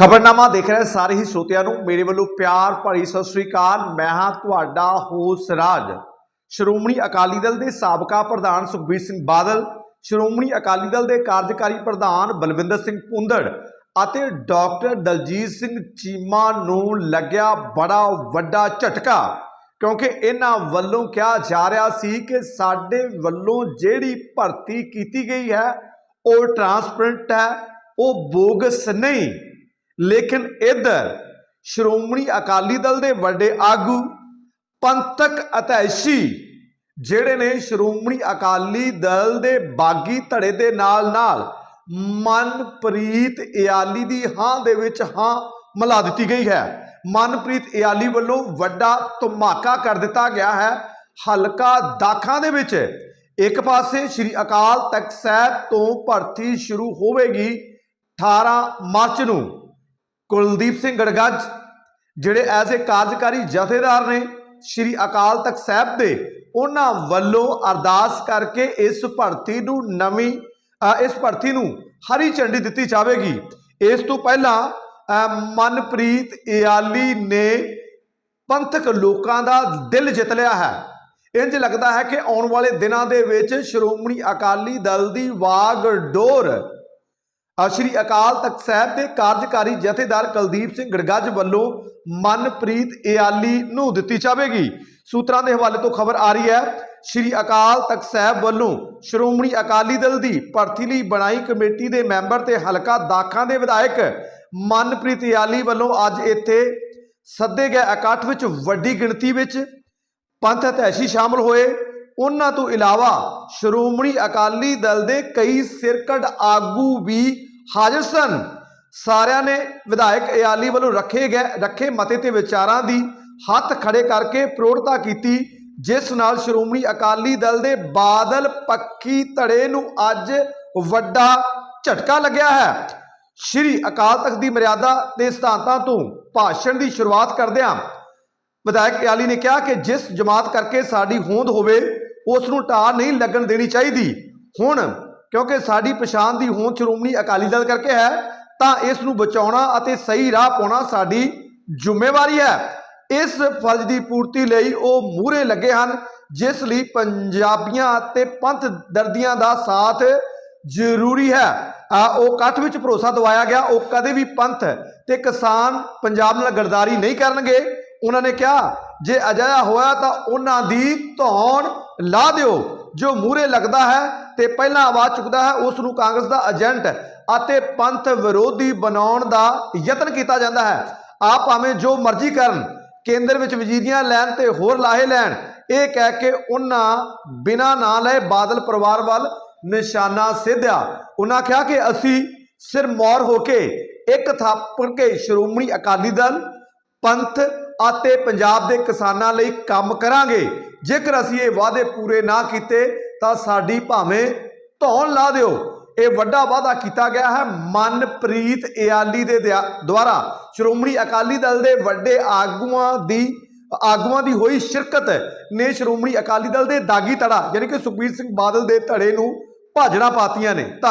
ਖਬਰਨਾਮਾ ਦੇਖ ਰਹੇ ਸਾਰੇ ਹੀ ਸਰੋਤਿਆਂ ਨੂੰ। ਮੇਰੇ ਵੱਲੋਂ ਪਿਆਰ ਭਰੀ ਸਤਿ ਸ੍ਰੀ ਅਕਾਲ। ਮੈਂ ਹਾਂ ਤੁਹਾਡਾ ਹੋਸ ਰਾਜ। ਸ਼੍ਰੋਮਣੀ ਅਕਾਲੀ ਦਲ ਦੇ ਸਾਬਕਾ ਪ੍ਰਧਾਨ ਸੁਖਬੀਰ ਸਿੰਘ ਬਾਦਲ, ਸ਼੍ਰੋਮਣੀ ਅਕਾਲੀ ਦਲ ਦੇ ਕਾਰਜਕਾਰੀ ਪ੍ਰਧਾਨ ਬਲਵਿੰਦਰ ਸਿੰਘ ਪੁੰਦੜ ਅਤੇ ਡਾਕਟਰ ਦਲਜੀਤ ਸਿੰਘ ਚੀਮਾ ਨੂੰ ਲੱਗਿਆ ਬੜਾ ਵੱਡਾ ਝਟਕਾ, ਕਿਉਂਕਿ ਇਹਨਾਂ ਵੱਲੋਂ ਕਿਹਾ ਜਾ ਰਿਹਾ ਸੀ ਕਿ ਸਾਡੇ ਵੱਲੋਂ ਜਿਹੜੀ ਭਰਤੀ ਕੀਤੀ ਗਈ ਹੈ, ਉਹ ਟਰਾਂਸਪਰੈਂਟ ਹੈ, ਉਹ ਬੋਗਸ ਨਹੀਂ। ਲੇਕਿਨ ਇੱਧਰ ਸ਼੍ਰੋਮਣੀ ਅਕਾਲੀ ਦਲ ਦੇ ਵੱਡੇ ਆਗੂ, ਪੰਥਕ ਅਤੈਸ਼ੀ ਜਿਹੜੇ ਨੇ ਸ਼੍ਰੋਮਣੀ ਅਕਾਲੀ ਦਲ ਦੇ ਬਾਗੀ ਧੜੇ ਦੇ ਨਾਲ ਨਾਲ ਮਨਪ੍ਰੀਤ ਇਆਲੀ ਦੀ ਹਾਂ ਦੇ ਵਿੱਚ ਹਾਂ ਮਿਲਾ ਦਿੱਤੀ ਗਈ ਹੈ। ਮਨਪ੍ਰੀਤ ਇਆਲੀ ਵੱਲੋਂ ਵੱਡਾ ਧਮਾਕਾ ਕਰ ਦਿੱਤਾ ਗਿਆ ਹੈ। ਹਲਕਾ ਦਾਖਾਂ ਦੇ ਵਿੱਚ ਇੱਕ ਪਾਸੇ ਸ੍ਰੀ ਅਕਾਲ ਤਖਤ ਸਾਹਿਬ ਤੋਂ ਭਰਤੀ ਸ਼ੁਰੂ ਹੋਵੇਗੀ 18 ਮਾਰਚ ਨੂੰ। ਕੁਲਦੀਪ ਸਿੰਘ ਗੜਗੱਜ, ਜਿਹੜੇ ਐਜ਼ ਏ ਕਾਰਜਕਾਰੀ ਜਥੇਦਾਰ ਨੇ, ਸ੍ਰੀ ਅਕਾਲ ਤਖਤ ਸਾਹਿਬ ਦੇ, ਉਹਨਾਂ ਵੱਲੋਂ ਅਰਦਾਸ ਕਰਕੇ ਇਸ ਭਰਤੀ ਨੂੰ ਨਵੀਂ ਇਸ ਭਰਤੀ ਨੂੰ ਹਰੀ ਝੰਡੀ ਦਿੱਤੀ ਜਾਵੇਗੀ। ਇਸ ਤੋਂ ਪਹਿਲਾਂ ਮਨਪ੍ਰੀਤ ਇਆਲੀ ਨੇ ਪੰਥਕ ਲੋਕਾਂ ਦਾ ਦਿਲ ਜਿੱਤ ਲਿਆ ਹੈ। ਇੰਜ ਲੱਗਦਾ ਹੈ ਕਿ ਆਉਣ ਵਾਲੇ ਦਿਨਾਂ ਦੇ ਵਿੱਚ ਸ਼੍ਰੋਮਣੀ ਅਕਾਲੀ ਦਲ ਦੀ ਵਾਗਡੋਰ ਸ਼੍ਰੀ ਅਕਾਲ ਤਖਤ ਸਾਹਿਬ ਦੇ ਕਾਰਜਕਾਰੀ ਜਥੇਦਾਰ ਕੁਲਦੀਪ ਸਿੰਘ ਗੜਗੱਜ ਵੱਲੋਂ ਮਨਪ੍ਰੀਤ ਇਆਲੀ ਨੂੰ ਦਿੱਤੀ ਜਾਵੇਗੀ। ਸੂਤਰਾਂ ਦੇ ਹਵਾਲੇ ਤੋਂ ਖਬਰ ਆ ਰਹੀ ਹੈ, ਸ਼੍ਰੀ ਅਕਾਲ ਤਖਤ ਸਾਹਿਬ ਵੱਲੋਂ ਸ਼੍ਰੋਮਣੀ ਅਕਾਲੀ ਦਲ ਦੀ ਭਰਤੀ ਲਈ ਬਣਾਈ ਕਮੇਟੀ ਦੇ ਮੈਂਬਰ ਤੇ ਹਲਕਾ ਦਾਖਾਂ ਦੇ ਵਿਧਾਇਕ ਮਨਪ੍ਰੀਤ ਇਆਲੀ ਵੱਲੋਂ ਅੱਜ ਇੱਥੇ ਸੱਦੇ ਗਏ ਇਕੱਠ ਵਿੱਚ ਵੱਡੀ ਗਿਣਤੀ ਵਿੱਚ ਪੰਥ ਹਤੈਸ਼ੀ ਸ਼ਾਮਲ ਹੋਏ। ਉਹਨਾਂ ਤੋਂ ਇਲਾਵਾ ਸ਼੍ਰੋਮਣੀ ਅਕਾਲੀ ਦਲ ਦੇ ਕਈ ਸਿਰਕੜ ਆਗੂ ਵੀ ਹਾਜ਼ਰ ਸਨ। ਸਾਰਿਆਂ ਨੇ ਵਿਧਾਇਕ ਇਆਲੀ ਵੱਲੋਂ ਰੱਖੇ ਗਏ, ਰੱਖੇ ਮਤੇ ਤੇ ਵਿਚਾਰਾਂ ਦੀ ਹੱਥ ਖੜੇ ਕਰਕੇ ਪ੍ਰੋੜਤਾ ਕੀਤੀ, ਜਿਸ ਨਾਲ ਸ਼੍ਰੋਮਣੀ ਅਕਾਲੀ ਦਲ ਦੇ ਬਾਦਲ ਪੱਖੀ ਧੜੇ ਨੂੰ ਅੱਜ ਵੱਡਾ ਝਟਕਾ ਲੱਗਿਆ ਹੈ। ਸ਼੍ਰੀ ਅਕਾਲ ਤਖਤ ਦੀ ਮਰਿਆਦਾ ਦੇ ਸਿਧਾਂਤਾਂ ਤੋਂ ਭਾਸ਼ਣ ਦੀ ਸ਼ੁਰੂਆਤ ਕਰਦਿਆਂ ਵਿਧਾਇਕ ਇਆਲੀ ਨੇ ਕਿਹਾ ਕਿ ਜਿਸ ਜਮਾਤ ਕਰਕੇ ਸਾਡੀ ਹੋਂਦ ਹੋਵੇ, ਉਸ ਨੂੰ ਢਾਹ ਨਹੀਂ ਲੱਗਣ ਦੇਣੀ ਚਾਹੀਦੀ। ਹੁਣ ਕਿਉਂਕਿ ਸਾਡੀ ਪਛਾਣ ਦੀ ਹੋਂਦ ਸ਼੍ਰੋਮਣੀ ਅਕਾਲੀ ਦਲ ਕਰਕੇ ਹੈ, ਤਾਂ ਇਸ ਨੂੰ ਬਚਾਉਣਾ ਅਤੇ ਸਹੀ ਰਾਹ ਪਾਉਣਾ ਸਾਡੀ ਜ਼ਿੰਮੇਵਾਰੀ ਹੈ। ਇਸ ਫਰਜ਼ ਦੀ ਪੂਰਤੀ ਲਈ ਉਹ ਮੂਹਰੇ ਲੱਗੇ ਹਨ, ਜਿਸ ਲਈ ਪੰਜਾਬੀਆਂ ਅਤੇ ਪੰਥ ਦਰਦੀਆਂ ਦਾ ਸਾਥ ਜ਼ਰੂਰੀ ਹੈ। ਆ, ਉਹ ਇਕੱਠ ਵਿੱਚ ਭਰੋਸਾ ਦਵਾਇਆ ਗਿਆ, ਉਹ ਕਦੇ ਵੀ ਪੰਥ ਤੇ ਕਿਸਾਨ ਪੰਜਾਬ ਨਾਲ ਗਰਦਾਰੀ ਨਹੀਂ ਕਰਨਗੇ। ਉਹਨਾਂ ਨੇ ਕਿਹਾ, ਜੇ ਅਜਿਹਾ ਹੋਇਆ ਤਾਂ ਉਹਨਾਂ ਦੀ ਧੌਣ ਲਾ ਦਿਓ। ਜੋ ਮੂਹਰੇ ਲੱਗਦਾ ਹੈ ਤੇ ਪਹਿਲਾਂ ਆਵਾਜ਼ ਚੁੱਕਦਾ ਹੈ, ਉਸ ਨੂੰ ਕਾਂਗਰਸ ਦਾ ਏਜੰਟ ਅਤੇ ਪੰਥ ਵਿਰੋਧੀ ਬਣਾਉਣ ਦਾ ਯਤਨ ਕੀਤਾ ਜਾਂਦਾ ਹੈ। ਆਪ ਭਾਵੇਂ ਜੋ ਮਰਜ਼ੀ ਕਰਨ, ਕੇਂਦਰ ਵਿੱਚ ਵਜ਼ੀਰੀਆਂ ਲੈਣ ਤੇ ਹੋਰ ਲਾਹੇ ਲੈਣ, ਇਹ ਕਹਿ ਕੇ ਉਹਨਾਂ ਬਿਨਾਂ ਨਾ ਲਏ ਬਾਦਲ ਪਰਿਵਾਰ ਵੱਲ ਨਿਸ਼ਾਨਾ ਸਿੱਧਿਆ। ਉਹਨਾਂ ਕਿਹਾ ਕਿ ਅਸੀਂ ਸਿਰ ਮੌਰ ਹੋ ਕੇ ਇੱਕ ਥਾਪੜ ਕੇ ਸ਼੍ਰੋਮਣੀ ਅਕਾਲੀ ਦਲ, ਪੰਥ ਅਤੇ ਪੰਜਾਬ ਦੇ ਕਿਸਾਨਾਂ ਲਈ ਕੰਮ ਕਰਾਂਗੇ। ਜੇਕਰ ਅਸੀਂ ਇਹ ਵਾਅਦੇ ਪੂਰੇ ਨਾ ਕੀਤੇ ਤਾਂ ਸਾਡੀ ਭਾਵੇਂ ਧੌਣ ਲਾ ਦਿਓ। ਇਹ ਵੱਡਾ ਵਾਅਦਾ ਕੀਤਾ ਗਿਆ ਹੈ ਮਨਪ੍ਰੀਤ ਇਆਲੀ ਦੇ ਦਿਆ- ਦੁਆਰਾ। ਸ਼੍ਰੋਮਣੀ ਅਕਾਲੀ ਦਲ ਦੇ ਵੱਡੇ ਆਗੂਆਂ ਦੀ ਆਗੂਆਂ ਦੀ ਹੋਈ ਸ਼ਿਰਕਤ ਨੇ ਸ਼੍ਰੋਮਣੀ ਅਕਾਲੀ ਦਲ ਦੇ ਦਾਗੀ ਧੜਾ, ਯਾਨੀ ਕਿ ਸੁਖਬੀਰ ਸਿੰਘ ਬਾਦਲ ਦੇ ਧੜੇ ਨੂੰ ਭਾਜੜਾ ਪਾਤੀਆਂ ਨੇ। ਧੰਨ